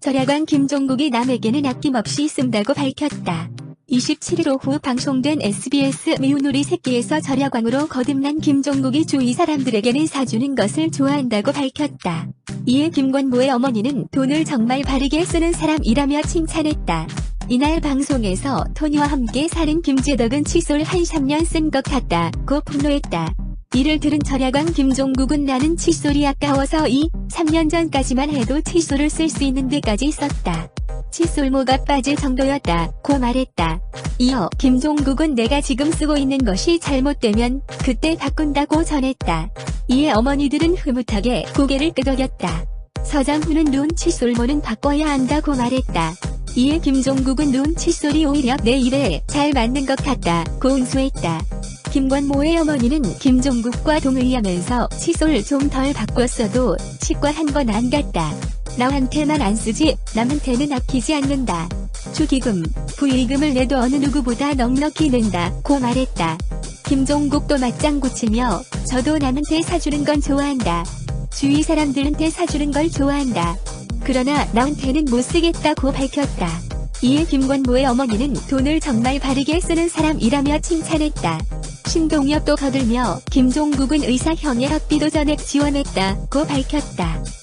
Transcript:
절약왕 김종국이 남에게는 아낌없이 쓴다고 밝혔다. 27일 오후 방송된 SBS 미운우리 새끼에서 절약왕으로 거듭난 김종국이 주위 사람들에게는 사주는 것을 좋아한다고 밝혔다. 이에 김권모의 어머니는 돈을 정말 바르게 쓰는 사람이라며 칭찬했다. 이날 방송에서 토니와 함께 사는 김재덕은 칫솔 한 3년 쓴 것 같다고 폭로했다. 이를 들은 절약왕 김종국은 나는 칫솔이 아까워서 이 3년 전까지만 해도 칫솔을 쓸 수 있는 데까지 썼다. 칫솔모가 빠질 정도였다 고 말했다. 이어 김종국은 내가 지금 쓰고 있는 것이 잘못되면 그때 바꾼다고 전했다. 이에 어머니들은 흐뭇하게 고개를 끄덕였다. 서장훈은 눈 칫솔모는 바꿔야 한다고 말했다. 이에 김종국은 눈 칫솔이 오히려 내 일에 잘 맞는 것 같다 고 응수했다. 김권모의 어머니는 김종국과 동의하면서 칫솔 좀 덜 바꿨어도 치과 한 번 안 갔다. 나한테만 안 쓰지 남한테는 아끼지 않는다. 축의금, 부의금을 내도 어느 누구보다 넉넉히 낸다고 말했다. 김종국도 맞장구 치며 저도 남한테 사주는 건 좋아한다. 주위 사람들한테 사주는 걸 좋아한다. 그러나 나한테는 못 쓰겠다고 밝혔다. 이에 김권모의 어머니는 돈을 정말 바르게 쓰는 사람이라며 칭찬했다. 신동엽도 거들며 김종국은 의사 형의 학비도 전액 지원했다고 밝혔다.